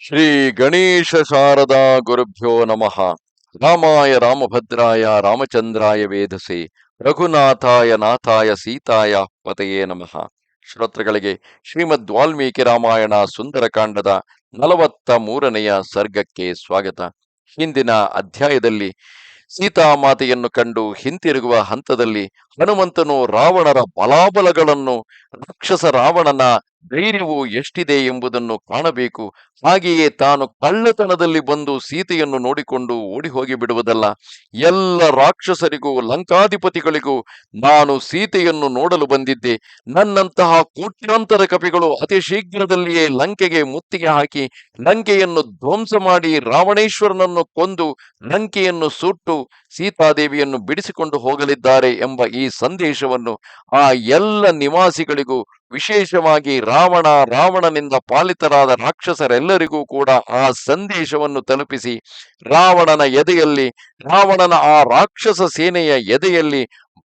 ಶ್ರೀ ಗಣೇಶ ಶಾರದಾ ಗುರುಭ್ಯೋ ನಮಃ. ರಾಮಾಯ ರಾಮಭದ್ರಾಯ ರಾಮಚಂದ್ರಾಯ ವೇದಸೆ ರಘುನಾಥಾಯ ನಾಥಾಯ ಸೀತಾಯ ಪತೆಯೇ ನಮಃ. ಶ್ರೋತೃಗಳಿಗೆ ಶ್ರೀಮದ್ ವಾಲ್ಮೀಕಿ ರಾಮಾಯಣ ಸುಂದರಕಾಂಡದ ನಲವತ್ತ ಮೂರನೆಯ ಸರ್ಗಕ್ಕೆ ಸ್ವಾಗತ. ಹಿಂದಿನ ಅಧ್ಯಾಯದಲ್ಲಿ ಸೀತಾಮಾತೆಯನ್ನು ಕಂಡು ಹಿಂತಿರುಗುವ ಹಂತದಲ್ಲಿ ಹನುಮಂತನು ರಾವಣರ ಬಲಾಬಲಗಳನ್ನು ರಾಕ್ಷಸ ರಾವಣನ ಧೈರ್ಯವು ಎಷ್ಟಿದೆ ಎಂಬುದನ್ನು ಕಾಣಬೇಕು. ಹಾಗೆಯೇ ತಾನು ಕಳ್ಳತನದಲ್ಲಿ ಬಂದು ಸೀತೆಯನ್ನು ನೋಡಿಕೊಂಡು ಓಡಿ ಹೋಗಿ ಬಿಡುವುದಲ್ಲ ಎಲ್ಲ ರಾಕ್ಷಸರಿಗೂ, ಲಂಕಾಧಿಪತಿಗಳಿಗೂ ನಾನು ಸೀತೆಯನ್ನು ನೋಡಲು ಬಂದಿದ್ದೆ. ನನ್ನಂತಹ ಕೋಟ್ಯಾಂತರ ಕಪಿಗಳು ಅತಿ ಶೀಘ್ರದಲ್ಲಿಯೇ ಲಂಕೆಗೆ ಮುತ್ತಿಗೆ ಹಾಕಿ, ಲಂಕೆಯನ್ನು ಧ್ವಂಸ ಮಾಡಿ ರಾವಣೇಶ್ವರನನ್ನು ಕೊಂದು, ಲಂಕೆಯನ್ನು ಸುಟ್ಟು, ಸೀತಾದೇವಿಯನ್ನು ಬಿಡಿಸಿಕೊಂಡು ಹೋಗಲಿದ್ದಾರೆ ಎಂಬ ಈ ಸಂದೇಶವನ್ನು ಆ ಎಲ್ಲ ನಿವಾಸಿಗಳಿಗೂ ವಿಶೇಷವಾಗಿ ರಾವಣ, ರಾವಣನಿಂದ ಪಾಲಿತರಾದ ರಾಕ್ಷಸರೆಲ್ಲರಿಗೂ ಕೂಡ ಆ ಸಂದೇಶವನ್ನು ತಲುಪಿಸಿ, ರಾವಣನ ಎದೆಯಲ್ಲಿ, ರಾವಣನ ಆ ರಾಕ್ಷಸ ಸೇನೆಯ ಎದೆಯಲ್ಲಿ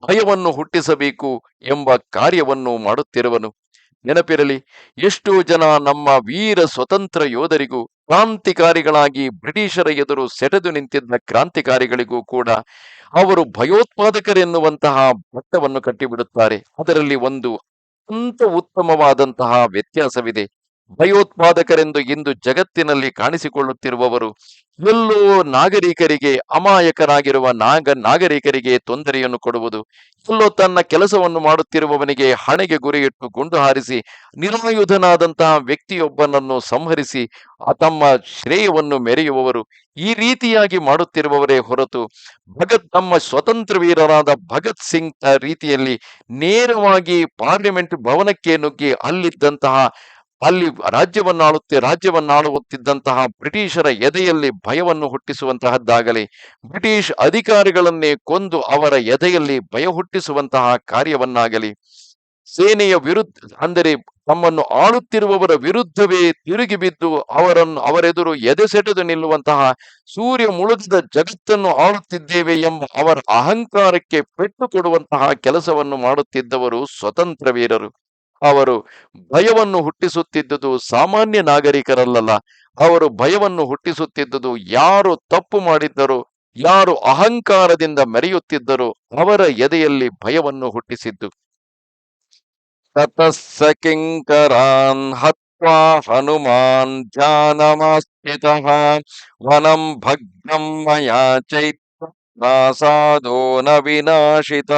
ಭಯವನ್ನು ಹುಟ್ಟಿಸಬೇಕು ಎಂಬ ಕಾರ್ಯವನ್ನು ಮಾಡುತ್ತಿರುವನು. ನೆನಪಿರಲಿ, ಎಷ್ಟೋ ಜನ ನಮ್ಮ ವೀರ ಸ್ವತಂತ್ರ ಯೋಧರಿಗೂ, ಕ್ರಾಂತಿಕಾರಿಗಳಾಗಿ ಬ್ರಿಟಿಷರ ಎದುರು ಸೆಟೆದು ನಿಂತಿದ್ದ ಕ್ರಾಂತಿಕಾರಿಗಳಿಗೂ ಕೂಡ ಅವರು ಭಯೋತ್ಪಾದಕರೆನ್ನುವಂತಹ ಭಟ್ಟವನ್ನು ಕಟ್ಟಿಬಿಡುತ್ತಾರೆ. ಅದರಲ್ಲಿ ಒಂದು ಅತ್ಯಂತ ಉತ್ತಮವಾದಂತಹ ವ್ಯತ್ಯಾಸವಿದೆ. ಭಯೋತ್ಪಾದಕರೆಂದು ಇಂದು ಜಗತ್ತಿನಲ್ಲಿ ಕಾಣಿಸಿಕೊಳ್ಳುತ್ತಿರುವವರು ಎಲ್ಲೋ ನಾಗರಿಕರಿಗೆ ಅಮಾಯಕರಾಗಿರುವ ನಾಗ ನಾಗರಿಕರಿಗೆ ತೊಂದರೆಯನ್ನು ಕೊಡುವುದು, ಎಲ್ಲೋ ತನ್ನ ಕೆಲಸವನ್ನು ಮಾಡುತ್ತಿರುವವನಿಗೆ ಹಣೆಗೆ ಗುರಿಯಿಟ್ಟು ಗುಂಡು ಹಾರಿಸಿ ನಿರಾಯುಧನಾದಂತಹ ವ್ಯಕ್ತಿಯೊಬ್ಬನನ್ನು ಸಂಹರಿಸಿ ತಮ್ಮ ಶ್ರೇಯವನ್ನು ಮೆರೆಯುವವರು ಈ ರೀತಿಯಾಗಿ ಮಾಡುತ್ತಿರುವವರೇ ಹೊರತು ಭಗತ್ ನಮ್ಮ ಸ್ವತಂತ್ರ ವೀರರಾದ ಭಗತ್ ಸಿಂಗ್ ರೀತಿಯಲ್ಲಿ ನೇರವಾಗಿ ಪಾರ್ಲಿಮೆಂಟ್ ಭವನಕ್ಕೆ ನುಗ್ಗಿ ಅಲ್ಲಿದ್ದಂತಹ ಅಲ್ಲಿ ರಾಜ್ಯವನ್ನಾಳುತ್ತೆ, ರಾಜ್ಯವನ್ನಾಳುತ್ತಿದ್ದಂತಹ ಬ್ರಿಟಿಷರ ಎದೆಯಲ್ಲಿ ಭಯವನ್ನು ಹುಟ್ಟಿಸುವಂತಹದ್ದಾಗಲಿ, ಬ್ರಿಟಿಷ್ ಅಧಿಕಾರಿಗಳನ್ನೇ ಕೊಂದು ಅವರ ಎದೆಯಲ್ಲಿ ಭಯ ಹುಟ್ಟಿಸುವಂತಹ ಕಾರ್ಯವನ್ನಾಗಲಿ, ಸೇನೆಯ ವಿರುದ್ಧ, ಅಂದರೆ ತಮ್ಮನ್ನು ಆಳುತ್ತಿರುವವರ ವಿರುದ್ಧವೇ ತಿರುಗಿ ಬಿದ್ದು ಅವರನ್ನು, ಅವರೆದುರು ಎದೆಸೆಟೆದು ನಿಲ್ಲುವಂತಹ ಸೂರ್ಯ ಮುಳುಗಿದ ಜಗತ್ತನ್ನು ಆಳುತ್ತಿದ್ದೇವೆ ಎಂಬ ಅವರ ಅಹಂಕಾರಕ್ಕೆ ಪೆಟ್ಟು ಕೊಡುವಂತಹ ಕೆಲಸವನ್ನು ಮಾಡುತ್ತಿದ್ದವರು ಸ್ವತಂತ್ರ ವೀರರು. ಅವರು ಭಯವನ್ನು ಹುಟ್ಟಿಸುತ್ತಿದ್ದುದು ಸಾಮಾನ್ಯ ನಾಗರಿಕರಲ್ಲ ಅವರು ಭಯವನ್ನು ಹುಟ್ಟಿಸುತ್ತಿದ್ದುದು ಯಾರು ತಪ್ಪು ಮಾಡಿದ್ದರು, ಯಾರು ಅಹಂಕಾರದಿಂದ ಮೆರೆಯುತ್ತಿದ್ದರು, ಅವರ ಎದೆಯಲ್ಲಿ ಭಯವನ್ನು ಹುಟ್ಟಿಸಿದ್ದು. ತತಸ್ಸ ಕಿಂಕರಾನ್ ಹತ್ವಾ ಹನುಮಾನ್ ಧ್ಯಾನಮಾಸ್ಥಿತ ವನಂ ಭಗ್ನಂ ಮಯಾ ನ ವಿನಾಶಿತ.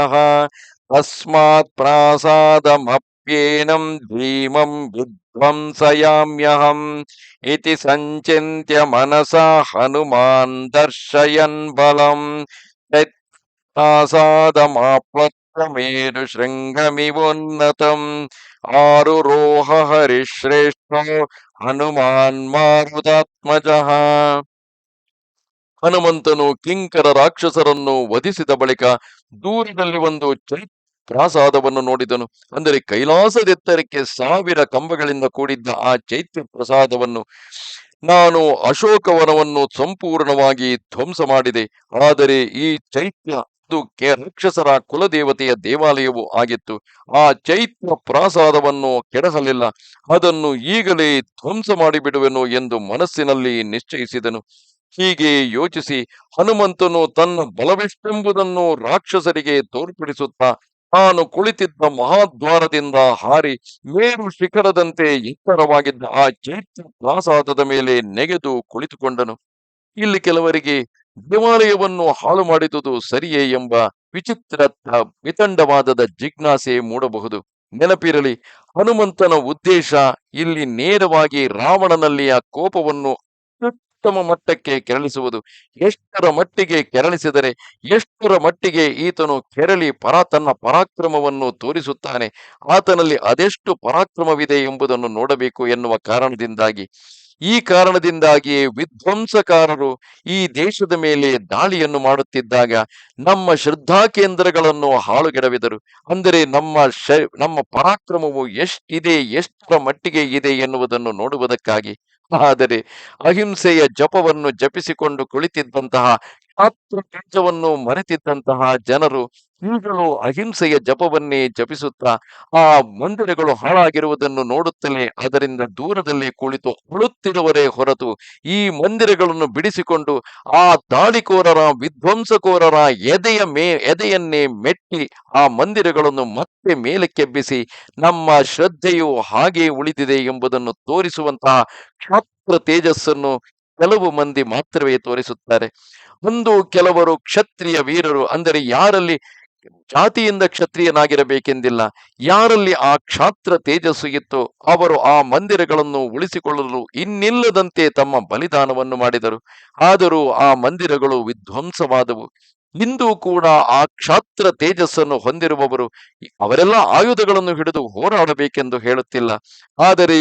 ತಸ್ಮಾತ್ ಪ್ರಾಸಾದಮಪ್ಯೇನಂ ಭೀಮಂ ವಿಧ್ವಂಸಯಾಮ್ಯಹಂ ಇತಿ ಸಂಚಿತ್ಯ ಮನಸಾ ಹನುಮಾನ್ ದರ್ಶಯನ್ ಬಲಂ ಪ್ರಾಸಾದಮಾಪ್ಲಮೇರು ಶೃಂಗಮಿವೋನ್ನತಂ ಆರುರೋಹ ಹರಿಶ್ರೇಷ್ಠೋ ಹನುಮಾನ್ ಮಾರುದಾತ್ಮಜಃ ಹನುಮಂತನು ಕಿಂಕರ ರಾಕ್ಷಸರನ್ನು ವಧಿಸಿದ ಬಳಿಕ ದೂರದಲ್ಲಿ ಒಂದು ಚೈತ್ರ ಪ್ರಾಸಾದವನ್ನು ನೋಡಿದನು. ಅಂದರೆ ಕೈಲಾಸದೆತ್ತರಕ್ಕೆ ಸಾವಿರ ಕಂಬಗಳಿಂದ ಕೂಡಿದ್ದ ಆ ಚೈತ್ಯ ಪ್ರಸಾದವನ್ನು ನಾನು ಅಶೋಕವನವನ್ನು ಸಂಪೂರ್ಣವಾಗಿ ಧ್ವಂಸ ಮಾಡಿದೆ. ಆದರೆ ಈ ಚೈತ್ಯ ರಾಕ್ಷಸರ ಕುಲದೇವತೆಯ ದೇವಾಲಯವೂ ಆಗಿತ್ತು. ಆ ಚೈತ್ಯ ಪ್ರಾಸಾದವನ್ನು ಕೆಡಸಲಿಲ್ಲ. ಅದನ್ನು ಈಗಲೇ ಧ್ವಂಸ ಮಾಡಿಬಿಡುವೆನು ಎಂದು ಮನಸ್ಸಿನಲ್ಲಿ ನಿಶ್ಚಯಿಸಿದನು. ಹೀಗೆ ಯೋಚಿಸಿ ಹನುಮಂತನು ತನ್ನ ಬಲವೆಷ್ಟೆಂಬುದನ್ನು ರಾಕ್ಷಸರಿಗೆ ತೋರ್ಪಡಿಸುತ್ತಾ ತಾನು ಕುಳಿತಿದ್ದ ಮಹಾದ್ವಾರದಿಂದ ಹಾರಿ ಮೇರು ಶಿಖರದಂತೆ ಎತ್ತರವಾಗಿದ್ದ ಆ ಚೈತ್ಯ ಪ್ರಾಸಾದದ ಮೇಲೆ ನೆಗೆದು ಕುಳಿತುಕೊಂಡನು. ಇಲ್ಲಿ ಕೆಲವರಿಗೆ ದೇವಾಲಯವನ್ನು ಹಾಳು ಮಾಡಿದುದು ಸರಿಯೇ ಎಂಬ ವಿಚಿತ್ರ ವಿತಂಡವಾದದ ಜಿಜ್ಞಾಸೆ ಮೂಡಬಹುದು. ನೆನಪಿರಲಿ, ಹನುಮಂತನ ಉದ್ದೇಶ ಇಲ್ಲಿ ನೇರವಾಗಿ ರಾವಣನಲ್ಲಿಯ ಕೋಪವನ್ನು ಉತ್ತಮ ಮಟ್ಟಕ್ಕೆ ಕೆರಳಿಸುವುದು. ಎಷ್ಟರ ಮಟ್ಟಿಗೆ ಕೆರಳಿಸಿದರೆ ಎಷ್ಟರ ಮಟ್ಟಿಗೆ ಈತನು ಕೆರಳಿ ಪರ ತನ್ನ ಪರಾಕ್ರಮವನ್ನು ತೋರಿಸುತ್ತಾನೆ, ಆತನಲ್ಲಿ ಅದೆಷ್ಟು ಪರಾಕ್ರಮವಿದೆ ಎಂಬುದನ್ನು ನೋಡಬೇಕು ಎನ್ನುವ ಕಾರಣದಿಂದಾಗಿ. ಈ ಕಾರಣದಿಂದಾಗಿಯೇ ವಿಧ್ವಂಸಕಾರರು ಈ ದೇಶದ ಮೇಲೆ ದಾಳಿಯನ್ನು ಮಾಡುತ್ತಿದ್ದಾಗ ನಮ್ಮ ಶ್ರದ್ಧಾ ಕೇಂದ್ರಗಳನ್ನು ಹಾಳುಗೆಡವಿದರು. ಅಂದರೆ ನಮ್ಮ ಶ, ನಮ್ಮ ಪರಾಕ್ರಮವು ಎಷ್ಟಿದೆ, ಎಷ್ಟರ ಮಟ್ಟಿಗೆ ಇದೆ ಎನ್ನುವುದನ್ನು ನೋಡುವುದಕ್ಕಾಗಿ ಆದರೆ ಅಹಿಂಸೆಯ ಜಪವನ್ನು ಜಪಿಸಿಕೊಂಡು ಕುಳಿತಿದ್ದಂತಹ ಕ್ಷಾತ್ರ ಕಂಚವನ್ನು ಮರೆತಿದ್ದಂತಹ ಜನರು ಈಗಲೂ ಅಹಿಂಸೆಯ ಜಪವನ್ನೇ ಜಪಿಸುತ್ತಾ ಆ ಮಂದಿರಗಳು ಹಾಳಾಗಿರುವುದನ್ನು ನೋಡುತ್ತಲೇ ಅದರಿಂದ ದೂರದಲ್ಲಿ ಕುಳಿತು ಅಳುತ್ತಿರುವರೇ ಹೊರತು ಈ ಮಂದಿರಗಳನ್ನು ಬಿಡಿಸಿಕೊಂಡು ಆ ದಾಳಿಕೋರರ, ವಿಧ್ವಂಸಕೋರರ ಎದೆಯ ಮೇ, ಎದೆಯನ್ನೇ ಮೆಟ್ಟಿ ಆ ಮಂದಿರಗಳನ್ನು ಮತ್ತೆ ಮೇಲಕ್ಕೆಬ್ಬಿಸಿ ನಮ್ಮ ಶ್ರದ್ಧೆಯು ಹಾಗೆ ಉಳಿದಿದೆ ಎಂಬುದನ್ನು ತೋರಿಸುವಂತಹ ಕ್ಷಾತ್ರ ತೇಜಸ್ಸನ್ನು ಕೆಲವು ಮಂದಿ ಮಾತ್ರವೇ ತೋರಿಸುತ್ತಾರೆ. ಒಂದು ಕೆಲವರು ಕ್ಷತ್ರಿಯ ವೀರರು, ಅಂದರೆ ಯಾರಲ್ಲಿ ಜಾತಿಯಿಂದ ಕ್ಷತ್ರಿಯನಾಗಿರಬೇಕೆಂದಿಲ್ಲ. ಯಾರಲ್ಲಿ ಆ ಕ್ಷಾತ್ರ ತೇಜಸ್ಸು ಇತ್ತು ಅವರು ಆ ಮಂದಿರಗಳನ್ನು ಉಳಿಸಿಕೊಳ್ಳಲು ಇನ್ನಿಲ್ಲದಂತೆ ತಮ್ಮ ಬಲಿದಾನವನ್ನು ಮಾಡಿದರು. ಆದರೂ ಆ ಮಂದಿರಗಳು ವಿಧ್ವಂಸವಾದವು. ಇಂದು ಕೂಡ ಆ ಕ್ಷಾತ್ರ ತೇಜಸ್ಸನ್ನು ಹೊಂದಿರುವವರು ಅವರೆಲ್ಲ ಆಯುಧಗಳನ್ನು ಹಿಡಿದು ಹೋರಾಡಬೇಕೆಂದು ಹೇಳುತ್ತಿಲ್ಲ. ಆದರೆ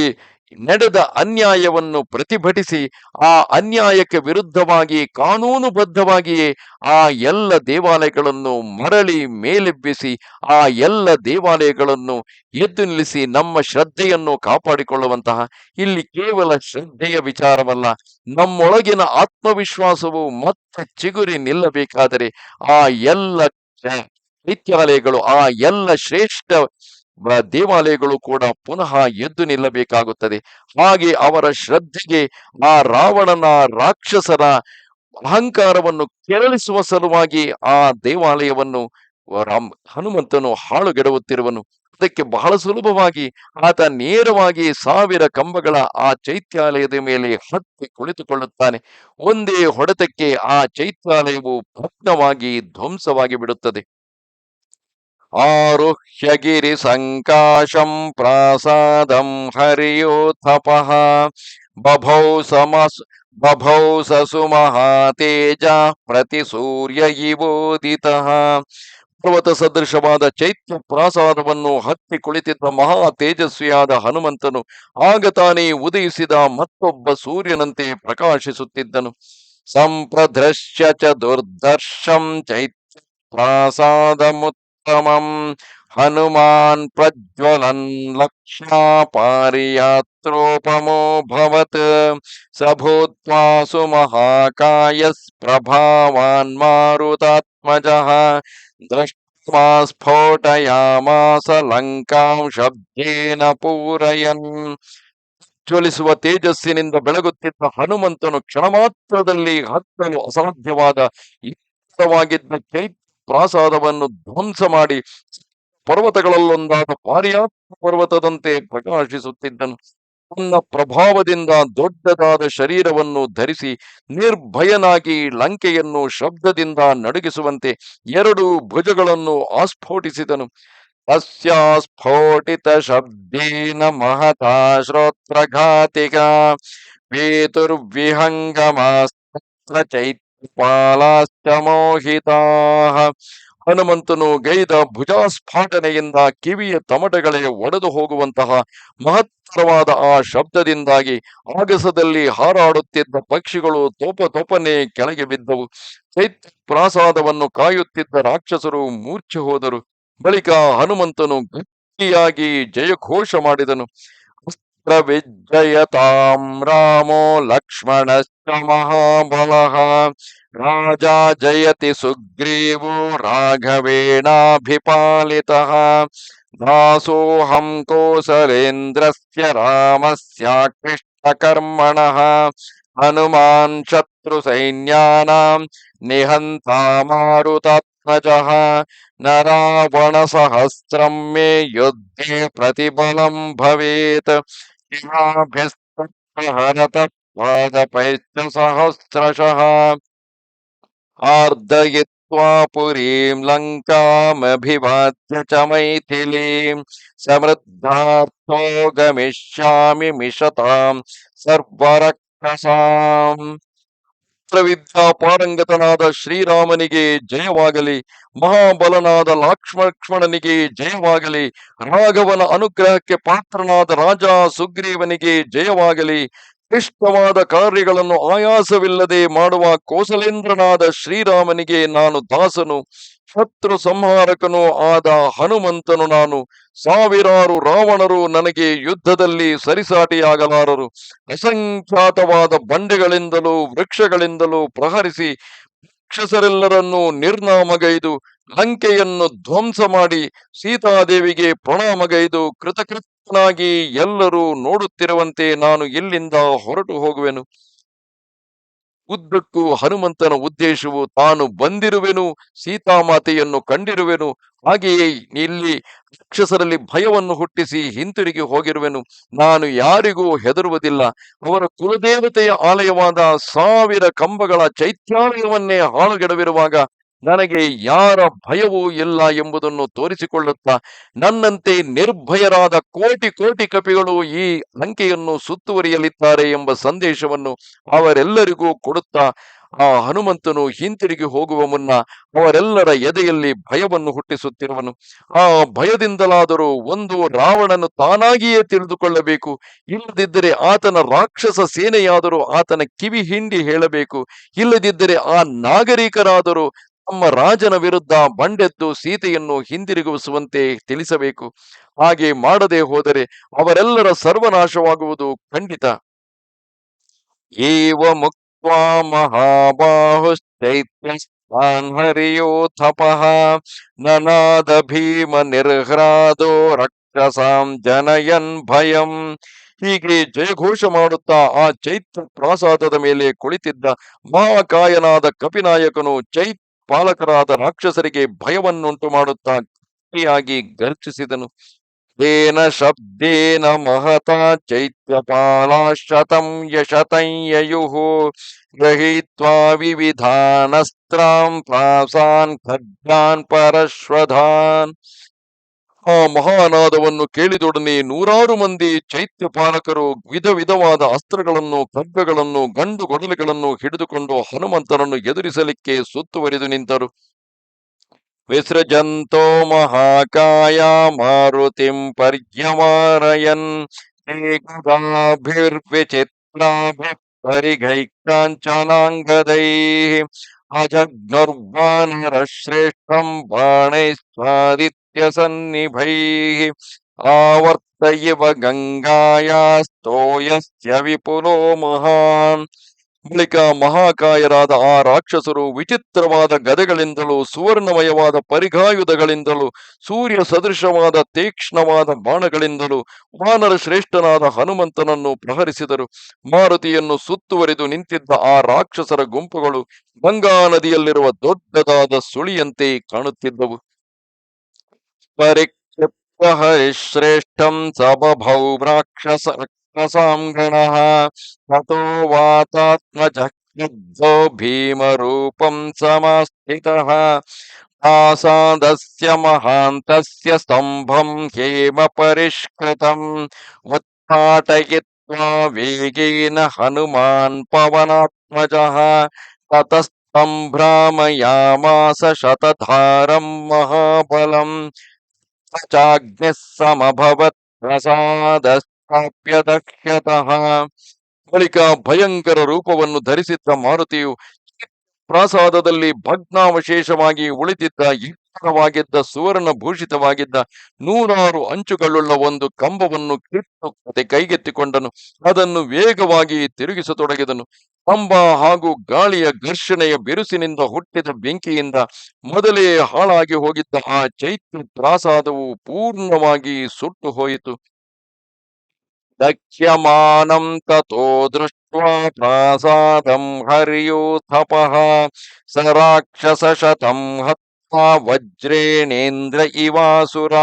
ನಡೆದ ಅನ್ಯಾಯವನ್ನು ಪ್ರತಿಭಟಿಸಿ, ಆ ಅನ್ಯಾಯಕ್ಕೆ ವಿರುದ್ಧವಾಗಿ, ಕಾನೂನುಬದ್ಧವಾಗಿಯೇ ಆ ಎಲ್ಲ ದೇವಾಲಯಗಳನ್ನು ಮರಳಿ ಮೇಲೆಬ್ಬಿಸಿ, ಆ ಎಲ್ಲ ದೇವಾಲಯಗಳನ್ನು ಎದ್ದು ನಿಲ್ಲಿಸಿ ನಮ್ಮ ಶ್ರದ್ಧೆಯನ್ನು ಕಾಪಾಡಿಕೊಳ್ಳುವಂತಹ ಇಲ್ಲಿ ಕೇವಲ ಶ್ರದ್ಧೆಯ ವಿಚಾರವಲ್ಲ, ನಮ್ಮೊಳಗಿನ ಆತ್ಮವಿಶ್ವಾಸವು ಮತ್ತೆ ಚಿಗುರಿ ನಿಲ್ಲಬೇಕಾದರೆ ಆ ಎಲ್ಲ ನಿತ್ಯಾಲಯಗಳು ಆ ಎಲ್ಲ ಶ್ರೇಷ್ಠ ದೇವಾಲಯಗಳು ಕೂಡ ಪುನಃ ಎದ್ದು ನಿಲ್ಲಬೇಕಾಗುತ್ತದೆ. ಹಾಗೆ ಅವರ ಶ್ರದ್ಧೆಗೆ ಆ ರಾವಣನ ರಾಕ್ಷಸರ ಅಹಂಕಾರವನ್ನು ಕೆರಳಿಸುವ ಸಲುವಾಗಿ ಆ ದೇವಾಲಯವನ್ನು ರಾಮ್ ಹನುಮಂತನು ಹಾಳುಗೆಡವುತ್ತಿರುವನು. ಅದಕ್ಕೆ ಬಹಳ ಸುಲಭವಾಗಿ ಆತ ನೇರವಾಗಿ ಸಾವಿರ ಕಂಬಗಳ ಆ ಚೈತ್ಯಾಲಯದ ಮೇಲೆ ಹತ್ತಿ ಕುಳಿತುಕೊಳ್ಳುತ್ತಾನೆ. ಒಂದೇ ಹೊಡೆತಕ್ಕೆ ಆ ಚೈತ್ಯಾಲಯವು ಭಗ್ನವಾಗಿ ಧ್ವಂಸವಾಗಿ ಬಿಡುತ್ತದೆ. ಆರುಹ್ಯಗಿರಿ ಸಂಕಾಶಂ ಪ್ರಾಸಾದಂ ಹರಿಯೋಥಪಃ ಬಭೌ ಸಮಸ್, ಬಭೌ ಸಸುಮಹಾತೇಜ ಪ್ರತಿ ಸೂರ್ಯ ಇವೋದಿತಃ ಪರ್ವತ ಸದೃಶವಾದ ಚೈತ್ಯ ಪ್ರಾಸಾದವನ್ನು ಹತ್ತಿ ಕುಳಿತಿದ್ದ ಮಹಾ ತೇಜಸ್ವಿಯಾದ ಹನುಮಂತನು ಆಗ ತಾನೇ ಉದಯಿಸಿದ ಮತ್ತೊಬ್ಬ ಸೂರ್ಯನಂತೆ ಪ್ರಕಾಶಿಸುತ್ತಿದ್ದನು. ಸಂಪ್ರದೃಶ್ಯ ಚ ದುರ್ದರ್ಶಂ ಚೈತ್ಯ ಪ್ರಾಸಾದಮುತ್ತಮಂ ಹನುಮಾನ್ ಪ್ರಜ್ವಲನ್ ಲಕ್ಷ್ಮಾ ಪಾರಿಯಾತ್ರೋಪಮೋಭವತ್ ಸ ಭೂತ್ವಾ ಸುಮಹಾಕಾಯಸ್ ಪ್ರಭಾವಾನ್ ಮಾರುತಾತ್ಮಜಃ ಸ್ಫೋಟಯಾಮಾಸ ಲಂಕಾಂ ಶಬ್ದೇನ ಪೂರಯನ್. ಜ್ವಲಿಸುವ ತೇಜಸ್ಸಿನಿಂದ ಬೆಳಗುತ್ತಿದ್ದ ಹನುಮಂತನು ಕ್ಷಣ ಮಾತ್ರದಲ್ಲಿ ಹತ್ತಲು ಅಸಾಧ್ಯವಾದ ಎತ್ತರವಾಗಿದ್ದ ಚೈತ್ಯ ಪ್ರಾಸಾದವನ್ನು ಧ್ವಂಸ ಮಾಡಿ ಪರ್ವತಗಳಲ್ಲೊಂದಾದ ಪಾರ್ಯಾತ್ಮ ಪರ್ವತದಂತೆ ಪ್ರಕಾಶಿಸುತ್ತಿದ್ದನು. ತನ್ನ ಪ್ರಭಾವದಿಂದ ದೊಡ್ಡದಾದ ಶರೀರವನ್ನು ಧರಿಸಿ ನಿರ್ಭಯನಾಗಿ ಲಂಕೆಯನ್ನು ಶಬ್ದದಿಂದ ನಡುಗಿಸುವಂತೆ ಎರಡು ಭುಜಗಳನ್ನು ಆಸ್ಫೋಟಿಸಿದನು. ಸ್ಫೋಟಿತ ಶಬ್ದೇನ ಮಹತಾ ಶ್ರೋತ್ರಘಾತಿಕ ವೇತುರ್ವಿಹಂಗಮಾಸ್ತ್ರ ಮೋಹಿತಾಃ ಹನುಮಂತನು ಗೈದ ಭುಜಾಸ್ಫಾಟನೆಯಿಂದ ಕಿವಿಯ ತಮಟಗಳೇ ಒಡೆದು ಹೋಗುವಂತಹ ಮಹತ್ತರವಾದ ಆ ಶಬ್ದದಿಂದಾಗಿ ಆಗಸದಲ್ಲಿ ಹಾರಾಡುತ್ತಿದ್ದ ಪಕ್ಷಿಗಳು ತೋಪ ತೋಪನೆ ಕೆಳಗೆ ಬಿದ್ದವು. ಚೈತ್ಯ ಪ್ರಾಸಾದವನ್ನು ಕಾಯುತ್ತಿದ್ದ ರಾಕ್ಷಸರು ಮೂರ್ಛೆ ಹೋದರು. ಬಳಿಕ ಹನುಮಂತನು ಗಟ್ಟಿಯಾಗಿ ಜಯಘೋಷ ಮಾಡಿದನು. ರಾಮೋ ಲಕ್ಷ್ಮಣಶ್ಚ महाबल राजा जयति सुग्रीव राघवेणाभिपालितः। दासोहम कोसलेन्द्रस्य रामस्याकृष्टकर्मणः। हनुमान् शत्रुसैन्यानां निहन्ता मारुतध्वजः न रावणसहस्रं मे युद्धे प्रतिबल भवेत्। किमाभिस्तत्प्रहरतः ಭವೇತ್ ಶಿವಾಭಿಸ್ತಹರತ ಪಾದಪೈಶ್ಚ ಸಹಸ್ರಶಃ ಆರ್ದಯಿತ್ವಾ ಪುರೀಂ ಲಂಕಾಮಭಿವಾದ್ಯ ಚ ಮೈಥಿಲೀಂ ಸಮೃದ್ಧಾರ್ಥೋ ಗಮಿಷ್ಯಾಮಿ ಮಿಷತಾಂ ಸರ್ವರಕ್ಷಸಾಂ ವಿದ್ಯಾ ಪಾರಂಗತನಾದ ಶ್ರೀರಾಮನಿಗೆ ಜಯವಾಗಲಿ ಮಹಾಬಲನಾದ ಲಕ್ಷ್ಮಣನಿಗೆ ಜಯವಾಗಲಿ ರಾಘವನ ಅನುಗ್ರಹಕ್ಕೆ ಪಾತ್ರನಾದ ರಾಜ ಸುಗ್ರೀವನಿಗೆ ಜಯವಾಗಲಿ ಇಷ್ಟವಾದ ಕಾರ್ಯಗಳನ್ನು ಆಯಾಸವಿಲ್ಲದೆ ಮಾಡುವ ಕೋಸಲೇಂದ್ರನಾದ ಶ್ರೀರಾಮನಿಗೆ ನಾನು ದಾಸನು, ಶತ್ರು ಸಂಹಾರಕನು ಆದ ಹನುಮಂತನು ನಾನು. ಸಾವಿರಾರು ರಾವಣರು ನನಗೆ ಯುದ್ಧದಲ್ಲಿ ಸರಿಸಾಟಿಯಾಗಲಾರರು. ಅಸಂಖ್ಯಾತವಾದ ಬಂಡೆಗಳಿಂದಲೂ ವೃಕ್ಷಗಳಿಂದಲೂ ಪ್ರಹರಿಸಿ ರಾಕ್ಷಸರೆಲ್ಲರನ್ನೂ ನಿರ್ನಾಮಗೈದು ಲಂಕೆಯನ್ನು ಧ್ವಂಸ ಮಾಡಿ ಸೀತಾದೇವಿಗೆ ಪ್ರಣಾಮಗೈದು ಕೃತಕೃತ್ಯನಾಗಿ ಎಲ್ಲರೂ ನೋಡುತ್ತಿರುವಂತೆ ನಾನು ಇಲ್ಲಿಂದ ಹೊರಟು ಹೋಗುವೆನು? ಉದ್ದಕ್ಕೂ ಹನುಮಂತನ ಉದ್ದೇಶವು ತಾನು ಬಂದಿರುವೆನು, ಸೀತಾಮಾತೆಯನ್ನು ಕಂಡಿರುವೆನು, ಹಾಗೆಯೇ ಇಲ್ಲಿ ರಾಕ್ಷಸರಲ್ಲಿ ಭಯವನ್ನು ಹುಟ್ಟಿಸಿ ಹಿಂತಿರುಗಿ ಹೋಗಿರುವೆನು. ನಾನು ಯಾರಿಗೂ ಹೆದರುವುದಿಲ್ಲ. ಅವರ ಕುಲದೇವತೆಯ ಆಲಯವಾದ ಸಾವಿರ ಕಂಬಗಳ ಚೈತ್ಯಾಲಯವನ್ನೇ ಹಾಳುಗೆಡವಿರುವಾಗ ನನಗೆ ಯಾರ ಭಯವೂ ಇಲ್ಲ ಎಂಬುದನ್ನು ತೋರಿಸಿಕೊಳ್ಳುತ್ತಾ ನನ್ನಂತೆ ನಿರ್ಭಯರಾದ ಕೋಟಿ ಕೋಟಿ ಕಪಿಗಳು ಈ ಲಂಕೆಯನ್ನು ಸುತ್ತುವರಿಯಲಿದ್ದಾರೆ ಎಂಬ ಸಂದೇಶವನ್ನು ಅವರೆಲ್ಲರಿಗೂ ಕೊಡುತ್ತಾ ಆ ಹನುಮಂತನು ಹಿಂತಿರುಗಿ ಹೋಗುವ ಮುನ್ನ ಅವರೆಲ್ಲರ ಎದೆಯಲ್ಲಿ ಭಯವನ್ನು ಹುಟ್ಟಿಸುತ್ತಿರುವನು. ಆ ಭಯದಿಂದಲಾದರೂ ಒಂದು ರಾವಣನು ತಾನಾಗಿಯೇ ತಿಳಿದುಕೊಳ್ಳಬೇಕು. ಇಲ್ಲದಿದ್ದರೆ ಆತನ ರಾಕ್ಷಸ ಸೇನೆಯಾದರೂ ಆತನ ಕಿವಿ ಹಿಂಡಿ ಹೇಳಬೇಕು. ಇಲ್ಲದಿದ್ದರೆ ಆ ನಾಗರಿಕರಾದರೂ ತಮ್ಮ ರಾಜನ ವಿರುದ್ಧ ಬಂಡೆದ್ದು ಸೀತೆಯನ್ನು ಹಿಂದಿರುಗಿಸುವಂತೆ ತಿಳಿಸಬೇಕು. ಹಾಗೆ ಮಾಡದೆ ಹೋದರೆ ಅವರೆಲ್ಲರ ಸರ್ವನಾಶವಾಗುವುದು ಖಂಡಿತ. ಏವ ಮುಕ್ತ ಹರಿಯೋಥಪಃ ನನಾದ ಭೀಮ ನಿರ್ಹ್ರಾದೋ ರಕ್ಷಸಾಂ ಜನಯನ್ ಭಯಂ. ಹೀಗೆ ಜಯಘೋಷ ಮಾಡುತ್ತಾ ಆ ಚೈತ್ರ ಪ್ರಾಸಾದದ ಮೇಲೆ ಕುಳಿತಿದ್ದ ಮಹಾಕಾಯನಾದ ಕಪಿನಾಯಕನು ಚೈತ್ ಪಾಲಕರಾದ ರಾಕ್ಷಸರಿಗೆ ಭಯವನ್ನುಂಟು ಮಾಡುತ್ತಾ ಗಟ್ಟಿಯಾಗಿ ಗರ್ಜಿಸಿದನು. ಏನ ಶಬ್ದೇನ ಮಹತಾ ಚೈತ್ಯಪಾಲ ಶತಂ ಯಶತಂ ಯಯುಃ ವಿವಿಧಾನಸ್ತ್ರಾಂ ಪ್ರಾಸಾನ್ ಖಡ್ಗಾನ್ ಪರಶ್ವಧಾನ್ ಆ ಮಹಾನಾದವನ್ನು ಕೇಳಿದೊಡನೆ ನೂರಾರು ಮಂದಿ ಚೈತ್ಯ ಪಾಲಕರು ವಿಧ ವಿಧವಾದ ಅಸ್ತ್ರಗಳನ್ನು, ಖಡ್ಗಗಳನ್ನು, ಗಂಡು ಗೊಡಲೆಗಳನ್ನು ಹಿಡಿದುಕೊಂಡು ಹನುಮಂತನನ್ನು ಎದುರಿಸಲಿಕ್ಕೆ ಸುತ್ತುವರಿದು ನಿಂತರು. ವಿಸೃಜಂತೋ ಮಹಾಕಾಯ ಮಾರುತಿಂ ಪರ್ಯಮಾರಯನ್ ಶ್ರೇಷ್ಠ ಬಾಣೈ ಶ್ರೇಷ್ಠಂ ಬಾಣೈಸ್ವಾದಿತ್ಯ ಆವರ್ತಯವ ಆವರ್ತ ಇವ ಗಂಗಾಯಾಸ್ತೋಯಸ್ಯ ವಿಪುಲೋ ಮಹಾನ್ ಬಳಿಕ ಮಹಾಕಾಯರಾದ ಆ ರಾಕ್ಷಸರು ವಿಚಿತ್ರವಾದ ಗದೆಗಳಿಂದಲೂ ಸುವರ್ಣಮಯವಾದ ಪರಿಘಾಯುಧಗಳಿಂದಲೂ ಸೂರ್ಯ ಸದೃಶವಾದ ತೀಕ್ಷ್ಣವಾದ ಬಾಣಗಳಿಂದಲೂ ವಾನರ ಶ್ರೇಷ್ಠನಾದ ಹನುಮಂತನನ್ನು ಪ್ರಹರಿಸಿದರು ಮಾರುತಿಯನ್ನು ಸುತ್ತುವರಿದು ನಿಂತಿದ್ದ ಆ ರಾಕ್ಷಸರ ಗುಂಪುಗಳು ಗಂಗಾ ನದಿಯಲ್ಲಿರುವ ದೊಡ್ಡದಾದ ಸುಳಿಯಂತೆ ಕಾಣುತ್ತಿದ್ದವು। परिक्षिप्य हरिश्रेष्ठं समभौ राक्षसरक्षसां गणः ततो वातात्मजो भीमरूपं समास्थितः आसादस्य महान्तस्य स्तम्भं हेम परिष्कृतम् उद्घाटयित्वा वेगेन हनुमान् पवनात्मजः ततस्तम्भ्रामयामास शतधारं महाबलम् ಸಮಭವತ್ ಪ್ರಸಾದಸ್ಥಾಪ್ಯ ದಕ್ಷ್ಯತಃ ಬಳಿಕ ಭಯಂಕರ ರೂಪವನ್ನು ಧರಿಸಿದ್ದ ಮಾರುತಿಯು ಪ್ರಾಸಾದದಲ್ಲಿ ಭಗ್ನಾವಶೇಷವಾಗಿ ಉಳಿದಿದ್ದ ಎತ್ತರವಾಗಿದ್ದ ಸುವರ್ಣ ಭೂಷಿತವಾಗಿದ್ದ ನೂರಾರು ಅಂಚುಗಳುಳ್ಳ ಒಂದು ಕಂಬವನ್ನು ಕಿತ್ತು ಕತೆ ಕೈಗೆತ್ತಿಕೊಂಡನು. ಅದನ್ನು ವೇಗವಾಗಿ ತಿರುಗಿಸತೊಡಗಿದನು. ಕಂಬ ಹಾಗೂ ಗಾಳಿಯ ಘರ್ಷಣೆಯ ಬಿರುಸಿನಿಂದ ಹುಟ್ಟಿದ ಬೆಂಕಿಯಿಂದ ಮೊದಲೇ ಹಾಳಾಗಿ ಹೋಗಿದ್ದ ಆ ಚೈತ್ಯ ಪ್ರಾಸಾದವು ಪೂರ್ಣವಾಗಿ ಸುಟ್ಟು ಹೋಯಿತು. ದಕ್ಷ್ಯಮಾನಂ ತಥೋ ದೃಷ್ಟ್ವಾ ಪ್ರಾಸಾದಂ ತಪ ಸ ಶತಂ ಹತ್ವಾ ವಜ್ರೇಣೇಂದ್ರ ಇವಾಸುರ.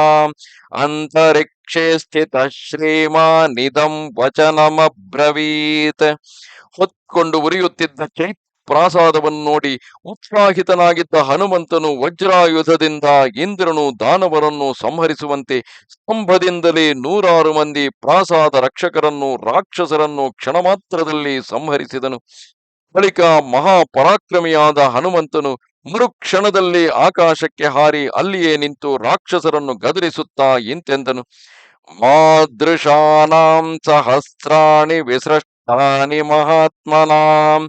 ಅಂತರಿಕ್ಷೇ ಸ್ಥಿತ ಶ್ರೀಮಾನಿದಂ ವಚನಮ್ರವೀತ್ ಹೊತ್ಕೊಂಡು ಉರಿಯುತ್ತಿದ್ದ ಚೈ ಪ್ರಾಸಾದವನ್ನು ನೋಡಿ ಉತ್ಸಾಹಿತನಾಗಿದ್ದ ಹನುಮಂತನು ವಜ್ರಾಯುಧದಿಂದ ಇಂದ್ರನು ದಾನವರನ್ನು ಸಂಹರಿಸುವಂತೆ ಸ್ತಂಭದಿಂದಲೇ ನೂರಾರು ಮಂದಿ ಪ್ರಾಸಾದ ರಕ್ಷಕರನ್ನು ರಾಕ್ಷಸರನ್ನು ಕ್ಷಣ ಮಾತ್ರದಲ್ಲಿ ಸಂಹರಿಸಿದನು. ಬಳಿಕ ಮಹಾಪರಾಕ್ರಮಿಯಾದ ಹನುಮಂತನು ಮರುಕ್ಷಣದಲ್ಲಿ ಆಕಾಶಕ್ಕೆ ಹಾರಿ ಅಲ್ಲಿಯೇ ನಿಂತು ರಾಕ್ಷಸರನ್ನು ಗದರಿಸುತ್ತಾ ಇಂತೆಂದನು. ಮಾದೃಶಾನಾಂ ಸಹಸ್ರಾಣಿ ವಿಸೃಷ್ಟಾನಿ ಮಹಾತ್ಮನಾಂ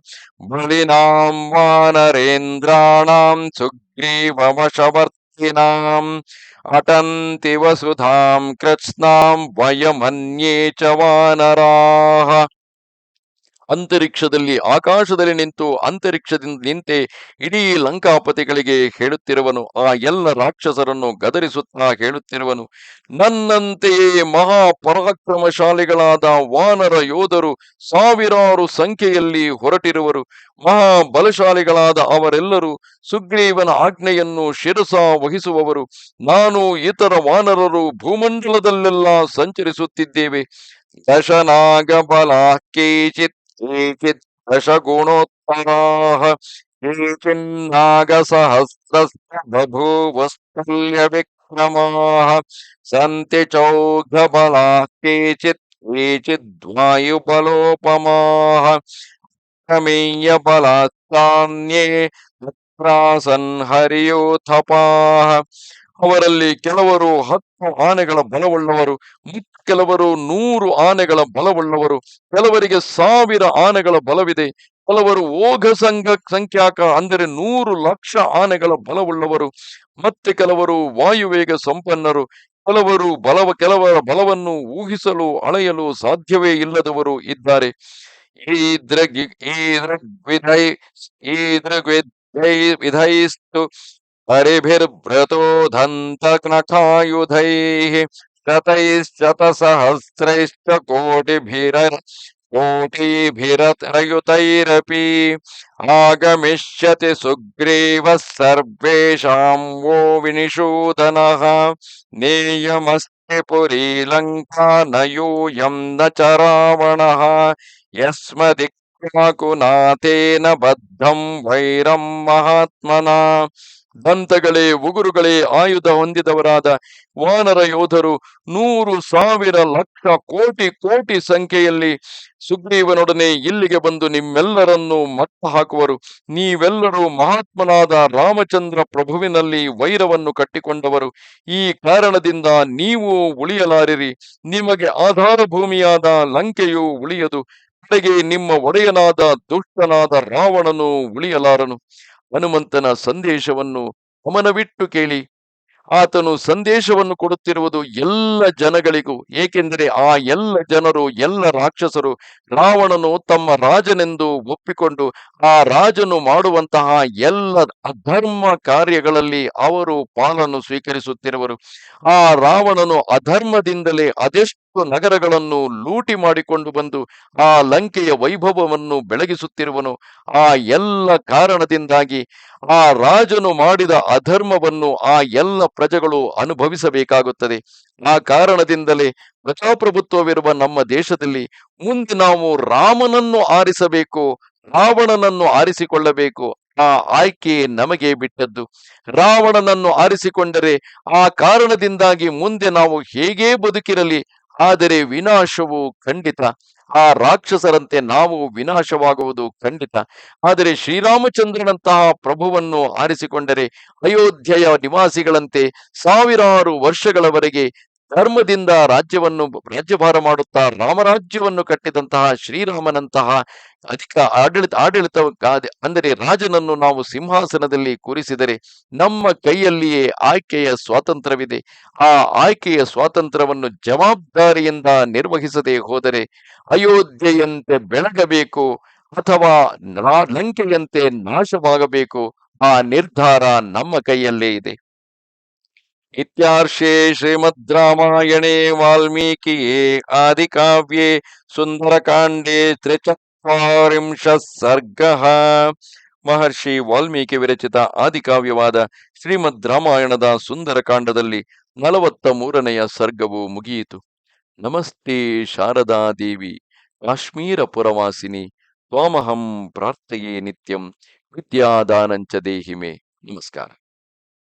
ಬಲಿನಾಂ ವಾನರೇಂದ್ರಾಣಾಂ ಸುಗ್ರೀವವಶವರ್ತಿನಾಂ ಅಟಂತಿ ವಸುಧಾಂ ಕೃತ್ಸ್ನಾಂ ವಯಮನ್ಯೇ ಚ ವಾನರಾಃ ಅಂತರಿಕ್ಷದಲ್ಲಿ, ಆಕಾಶದಲ್ಲಿ ನಿಂತು ಅಂತರಿಕ್ಷದಿಂದ ನಿಂತೆ ಇಡೀ ಲಂಕಾಪತಿಗಳಿಗೆ ಹೇಳುತ್ತಿರುವನು. ಆ ಎಲ್ಲ ರಾಕ್ಷಸರನ್ನು ಗದರಿಸುತ್ತಾ ಹೇಳುತ್ತಿರುವನು. ನನ್ನಂತೆಯೇ ಮಹಾ ಪರಾಕ್ರಮಶಾಲಿಗಳಾದ ವಾನರ ಯೋಧರು ಸಾವಿರಾರು ಸಂಖ್ಯೆಯಲ್ಲಿ ಹೊರಟಿರುವರು. ಮಹಾ ಬಲಶಾಲಿಗಳಾದ ಅವರೆಲ್ಲರೂ ಸುಗ್ರೀವನ ಆಜ್ಞೆಯನ್ನು ಶಿರಸ ವಹಿಸುವವರು. ನಾನು ಇತರ ವಾನರರು ಭೂಮಂಡಲದಲ್ಲೆಲ್ಲ ಸಂಚರಿಸುತ್ತಿದ್ದೇವೆ. ದಶನಾಗ ಬಲ ಕೇಚಿತ್ केचित् दशगुणोत्तराः केचिन्नागसहस्रस्य बभूवस्तल्यविक्रमाः सन्ति चौघबलाः केचित् केचिद्वायुबलोपमाः। ಅವರಲ್ಲಿ ಕೆಲವರು ಹತ್ತು ಆನೆಗಳ ಬಲವುಳ್ಳವರು ಕೆಲವರು ನೂರು ಆನೆಗಳ ಬಲವುಳ್ಳವರು. ಕೆಲವರಿಗೆ ಸಾವಿರ ಆನೆಗಳ ಬಲವಿದೆ. ಕೆಲವರು ಓಘ ಸಂಘ ಸಂಖ್ಯಾಕ ಅಂದರೆ ನೂರು ಲಕ್ಷ ಆನೆಗಳ ಬಲವುಳ್ಳವರು. ಮತ್ತೆ ಕೆಲವರು ವಾಯುವೇಗ ಸಂಪನ್ನರು. ಕೆಲವರು ಬಲವ ಕೆಲವರ ಬಲವನ್ನು ಊಹಿಸಲು ಅಳೆಯಲು ಸಾಧ್ಯವೇ ಇಲ್ಲದವರು ಇದ್ದಾರೆ. ಈ ಈದೃಗ್ವಿಧೈ ಈದೃಗ್ವಿಧೈ ವಿಧೈಸ್ತು. हरिभिर्भृतो धन्तनखायुधैः शतैश्चत सहस्रैश्च कोटिभिर कोटिभिरयुतैरपि आगमिष्यति सुग्रीवः सर्वेषां वो विनिषूदनः। नेयमस्ति पुरी लङ्का न यूयं न च रावणः। यस्मदिक्वाकुनाथेन बद्धं वैरं महात्मना। ದಂತಗಳೇ, ಉಗುರುಗಳೇ ಆಯುಧ ಹೊಂದಿದವರಾದ ವಾನರ ಯೋಧರು ನೂರು ಸಾವಿರ ಲಕ್ಷ ಕೋಟಿ ಕೋಟಿ ಸಂಖ್ಯೆಯಲ್ಲಿ ಸುಗ್ರೀವನೊಡನೆ ಇಲ್ಲಿಗೆ ಬಂದು ನಿಮ್ಮೆಲ್ಲರನ್ನು ಮಟ್ಟ ಹಾಕುವರು. ನೀವೆಲ್ಲರೂ ಮಹಾತ್ಮನಾದ ರಾಮಚಂದ್ರ ಪ್ರಭುವಿನಲ್ಲಿ ವೈರವನ್ನು ಕಟ್ಟಿಕೊಂಡವರು. ಈ ಕಾರಣದಿಂದ ನೀವು ಉಳಿಯಲಾರಿರಿ. ನಿಮಗೆ ಆಧಾರ ಭೂಮಿಯಾದ ಲಂಕೆಯು ಉಳಿಯದು. ಕಡೆಗೆ ನಿಮ್ಮ ಒಡೆಯನಾದ ದುಷ್ಟನಾದ ರಾವಣನು ಉಳಿಯಲಾರನು. ಹನುಮಂತನ ಸಂದೇಶವನ್ನು ಗಮನವಿಟ್ಟು ಕೇಳಿ. ಆತನು ಸಂದೇಶವನ್ನು ಕೊಡುತ್ತಿರುವುದು ಎಲ್ಲ ಜನಗಳಿಗೂ, ಏಕೆಂದರೆ ಆ ಎಲ್ಲ ಜನರು, ಎಲ್ಲ ರಾಕ್ಷಸರು ರಾವಣನು ತಮ್ಮ ರಾಜನೆಂದು ಒಪ್ಪಿಕೊಂಡು ಆ ರಾಜನು ಮಾಡುವಂತಹ ಎಲ್ಲ ಅಧರ್ಮ ಕಾರ್ಯಗಳಲ್ಲಿ ಅವರು ಪಾಲನ್ನು ಸ್ವೀಕರಿಸುತ್ತಿರುವರು. ಆ ರಾವಣನು ಅಧರ್ಮದಿಂದಲೇ ಅದೆಷ್ಟು ನಗರಗಳನ್ನು ಲೂಟಿ ಮಾಡಿಕೊಂಡು ಬಂದು ಆ ಲಂಕೆಯ ವೈಭವವನ್ನು ಬೆಳಗಿಸುತ್ತಿರುವನು. ಆ ಎಲ್ಲ ಕಾರಣದಿಂದಾಗಿ ಆ ರಾಜನು ಮಾಡಿದ ಅಧರ್ಮವನ್ನು ಆ ಎಲ್ಲ ಪ್ರಜೆಗಳು ಅನುಭವಿಸಬೇಕಾಗುತ್ತದೆ. ಆ ಕಾರಣದಿಂದಲೇ ಪ್ರಜಾಪ್ರಭುತ್ವವಿರುವ ನಮ್ಮ ದೇಶದಲ್ಲಿ ಮುಂದೆ ನಾವು ರಾಮನನ್ನು ಆರಿಸಬೇಕು, ರಾವಣನನ್ನು ಆರಿಸಿಕೊಳ್ಳಬೇಕು. ಆ ಆಯ್ಕೆ ನಮಗೆ ಬಿಟ್ಟದ್ದು. ರಾವಣನನ್ನು ಆರಿಸಿಕೊಂಡರೆ ಆ ಕಾರಣದಿಂದಾಗಿ ಮುಂದೆ ನಾವು ಹೇಗೆ ಬದುಕಿರಲಿ ಆದರೆ ವಿನಾಶವು ಖಂಡಿತ. ಆ ರಾಕ್ಷಸರಂತೆ ನಾವು ವಿನಾಶವಾಗುವುದು ಖಂಡಿತ. ಆದರೆ ಶ್ರೀರಾಮಚಂದ್ರನಂತಹ ಪ್ರಭುವನ್ನು ಆರಿಸಿಕೊಂಡರೆ ಅಯೋಧ್ಯೆಯ ನಿವಾಸಿಗಳಂತೆ ಸಾವಿರಾರು ವರ್ಷಗಳವರೆಗೆ ಧರ್ಮದಿಂದ ರಾಜ್ಯವನ್ನು ರಾಜ್ಯಭಾರ ಮಾಡುತ್ತಾ ರಾಮರಾಜ್ಯವನ್ನು ಕಟ್ಟಿದಂತಹ ಶ್ರೀರಾಮನಂತಹ ಅಧಿಕ ಆಡಳಿತ ಆಡಳಿತ ಅಂದರೆ ರಾಜನನ್ನು ನಾವು ಸಿಂಹಾಸನದಲ್ಲಿ ಕೂರಿಸಿದರೆ ನಮ್ಮ ಕೈಯಲ್ಲಿಯೇ ಆಯ್ಕೆಯ ಸ್ವಾತಂತ್ರ್ಯವಿದೆ. ಆ ಆಯ್ಕೆಯ ಸ್ವಾತಂತ್ರ್ಯವನ್ನು ಜವಾಬ್ದಾರಿಯಿಂದ ನಿರ್ವಹಿಸದೆ ಹೋದರೆ ಅಯೋಧ್ಯೆಯಂತೆ ಬೆಳಗಬೇಕು ಅಥವಾ ಲಂಕೆಯಂತೆ ನಾಶವಾಗಬೇಕು, ಆ ನಿರ್ಧಾರ ನಮ್ಮ ಕೈಯಲ್ಲೇ ಇದೆ. ಇತ್ಯಾರ್ಷೆ ಶ್ರೀಮದ್ ರಾಮಾಯಣೆ ವಾಲ್ಮೀಕಿಯೇ ಆದಿಕಾವ್ಯೇ ಸುಂದರಕಾಂಡೇ ತ್ರಿಚತ್ವಾರಿಂಶ ಸರ್ಗ ಮಹರ್ಷಿ ವಾಲ್ಮೀಕಿ ವಿರಚಿತ ಆದಿಕಾವ್ಯವಾದ ಶ್ರೀಮದ್ ರಾಮಾಯಣದ ಸುಂದರಕಾಂಡದಲ್ಲಿ ನಲವತ್ತ ಮೂರನೆಯ ಸರ್ಗವು ಮುಗಿಯಿತು. ನಮಸ್ತೆ ಶಾರದಾ ದೇವಿ ಕಾಶ್ಮೀರ ಪುರವಾಸಿನಿ ತ್ವಾಮಹಂ ಪ್ರಾರ್ಥೆಯೇ ನಿತ್ಯಂ, ವಿದ್ಯಾದಾನಂಚ ದೇಹಿಮೆ. ನಮಸ್ಕಾರ.